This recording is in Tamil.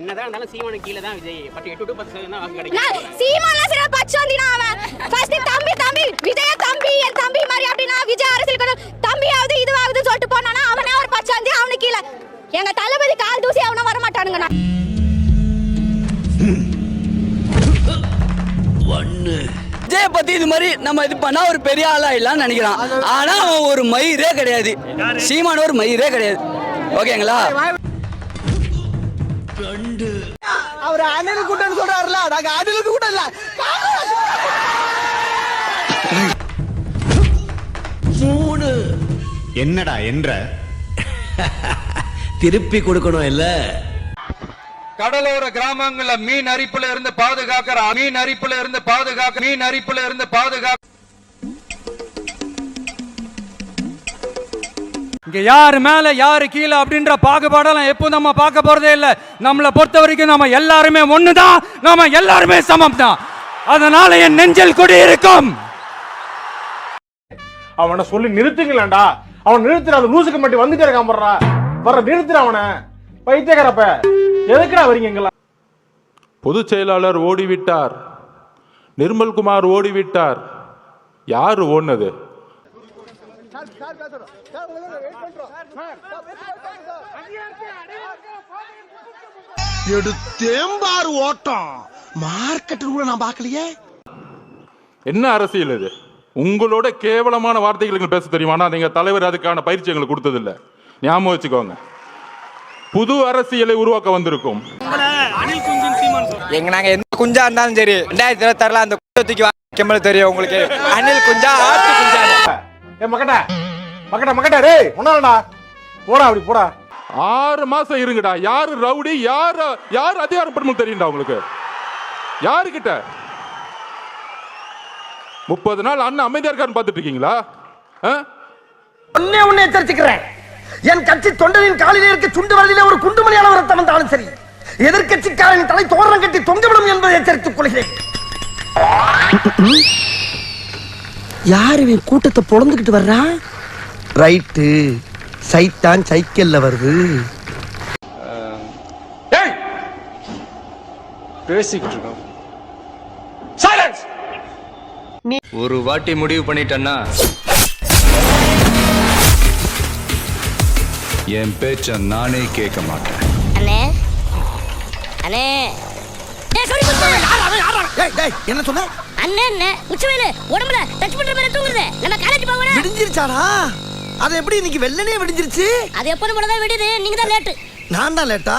என்னதான் இருந்தாலும் சீமானு கீழே தான் விஜய். பட் எட்டு டு பத்து சதவீதம் தான் வாக்கு நான் கிடைக்கும் சீமான்லாம் சரியா பச்சோந்தினா அவன். ஃபர்ஸ்ட் தம்பி தம்பி விஜய தம்பி என் தம்பி மாதிரி அப்படின்னா விஜய் அரசியல் கூட தம்பியாவது இதுவாகுதுன்னு சொல்லிட்டு போனானா அவனே ஒரு பச்சோந்தி அவனுக்கு கீழே. எங்க தளபதி கால் தூசி அவன வர மாட்டானுங்க நான் விஜய் பத்தி இது மாதிரி நம்ம இது பண்ணா ஒரு பெரிய ஆளா இல்லன்னு நினைக்கிறான். ஆனா அவன் ஒரு மயிரே கிடையாது. சீமான ஒரு மயிரே கிடையாது. ஓகேங்களா? அவர் அண்ணனுக்கு கூட்டம்னு சொல்றாருல நாங்க அண்ணனுக்கு கூட்டம் இல்ல. என்னடா என்ற? திருப்பி கொடுக்கணும் இல்ல? கடலோர கிராமங்கள்ல மீன் அரிப்புல இருந்து பாதுகாக்கிற மீன் அரிப்புல இருந்து பாதுகாக்க மீன் அரிப்புல இருந்து பாதுகாக்க இங்க யாரு மேல யாரு கீழே அப்படின்ற பாகுபாடெல்லாம் எப்போ நம்ம பார்க்க போறதே இல்ல. நம்மளை பொறுத்த வரைக்கும் நம்ம எல்லாருமே ஒண்ணுதான் நாம எல்லாருமே சமம் தான் அதனால என் நெஞ்சில் குடி இருக்கும். அவனை சொல்லி நிறுத்துங்களேன்டா. அவன் நிறுத்துற அந்த லூசுக்கு மட்டும் வந்துட்டே இருக்கான் போடுறா. வர நிறுத்துற அவனை. பைத்தியக்காரப்ப எதுக்குடா வரீங்க பொதுச் செயலாளர் ஓடிவிட்டார். நிர்மல்குமார் ஓடிவிட்டார். யார் ஓடுனது? எடுத்தேம்பாரு ஓட்டம். மார்க்கெட்டு கூட நான் பார்க்கலையே. என்ன அரசியல் இது? உங்களோட கேவலமான வார்த்தைகளுக்கு பேச தெரியுமா? நீங்க தலைவர் அதுக்கான பயிற்சி எங்களுக்கு கொடுத்ததில்ல. ஞாபகம் வச்சுக்கோங்க. புது அரசியலை உருவாக்க வந்திருக்கும். எங்க நாங்க எந்த குஞ்சா இருந்தாலும் சரி ரெண்டாயிரத்தி இருபத்தாறுல அந்த குஞ்சை தூக்கி வாங்கிக்கமல் தெரியும் உங்களுக்கு? அணில் குஞ்சா ஆட்டு குஞ்சா. ஏ மக்கட்ட மக்கட்ட மக்கட்ட டேய் ஒன்னாடா போடா அப்படி போடா. ஆறு மாசம் இருங்கடா. யாரு ரவுடி யாரு யார் அதிகாரப்படணும் தெரியும்டா உங்களுக்கு? யாருக்கிட்ட? முப்பது நாள் அண்ணன் அமைதியா இருக்காருன்னு பார்த்துட்டு இருக்கீங்களா ஆ? ஒன்னே ஒண்ணு எச்சரிச்சுக்கிறேன். என் கட்சி தொண்டரின் காலிலே இருக்க சுண்டு வரலிலே ஒரு குண்டுமணி அளவு ரத்தம் வந்தாலும் சரி. எதிர்கட்சிக்காரன் தலை தோரணம் கட்டி தொங்கவிடும் என்பதை எச்சரித்துக் கொள்கிறேன். யார் இவன் கூட்டத்தை பொழந்துகிட்டு வர்றா? ரைட்டு. சைத்தான் சைக்கிள்ல வருது. டேய் பேசிக்கிட்டு இருக்கோம். ஒரு வாட்டி முடிவு பண்ணிட்டேன்னா என் பேச்ச நானே கேட்க மாட்டேன். அண்ணே. அண்ணே. என்ன சொன்ன? அண்ணே அண்ணே உச்சவேலு உடம்புல டச் பண்ற மாதிரி தூங்குறது. நம்ம காலேஜ் போகணும் விடிஞ்சிருச்சாடா? அது எப்படி இன்னைக்கு வெள்ளனே விடிஞ்சிருச்சு? அது எப்போதும் போல தான் விடுது நீங்க தான் லேட்டு நான் தான் லேட்டா